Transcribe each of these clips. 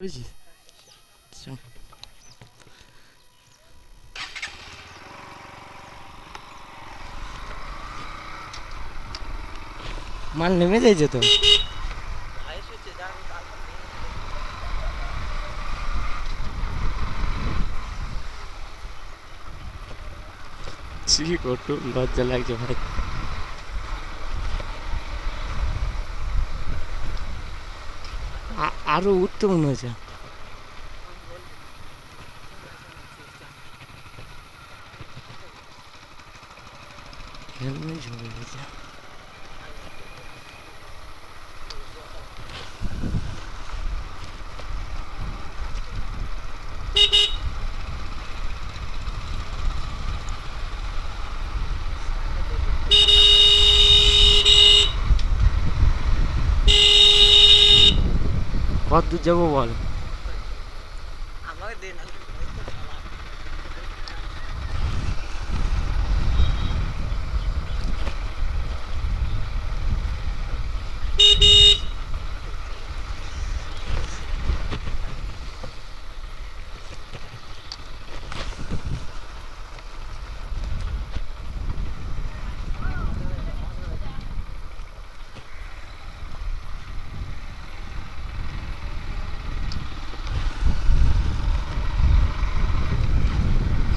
Vas-y. Tiens. માલ નિમે જઈ જતો सी को टू बहुत जला के भाई ああるうっとむのじゃ。 이런 건 좋은 거죠. কত দূর যাব বল? আমাকে দে না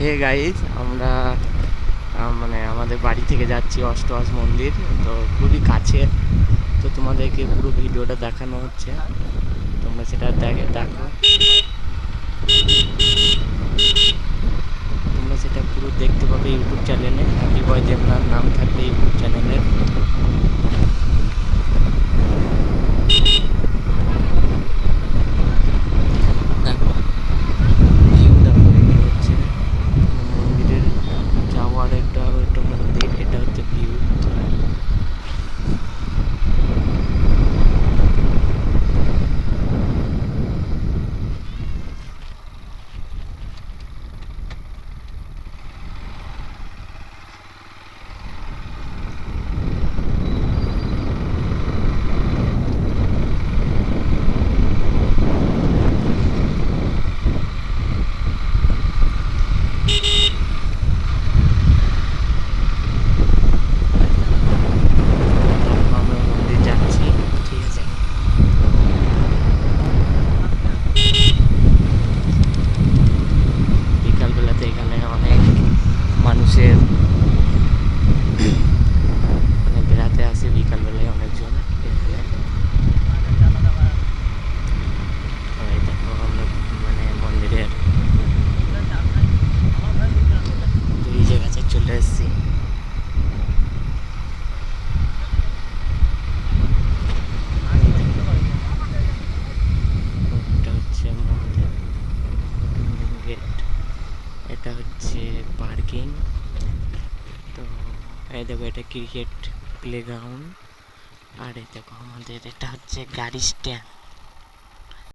হে গাইজ আমরা মানে আমাদের বাড়ি থেকে যাচ্ছি অষ্টআশ মন্দির, তো খুবই কাছে। তো তোমাদেরকে পুরো ভিডিওটা দেখানো হচ্ছে। তোমরা সেটা দেখে, দেখো। তোমরা সেটা পুরো দেখতে পাবে ইউটিউব চ্যানেলে। বিবয় দেবনাথ নাম থাকবে ইউটিউব চ্যানেলের দেখো ভিউটা করে হচ্ছে মন্দিরের যাওয়ার একটা একটা মন্দির এটা হচ্ছে ভিউ এখন আমরা মন্দির যাচ্ছি ঠিক আছে বিকালবেলাতে এখানে অনেক মানুষের মানে বেড়াতে আসে বিকালবেলায় অনেকজন এখানে তো এই দেখো আমরা মানে মন্দিরের দুই জায়গাতে চলে এসেছি এটা হচ্ছে আমাদের গেট এটা হচ্ছে পার্কিং। তো এই দেখো, এটা ক্রিকেট প্লেগ্রাউন্ড। আর এই দেখো, আমাদের এটা হচ্ছে গাড়ি স্ট্যান্ড।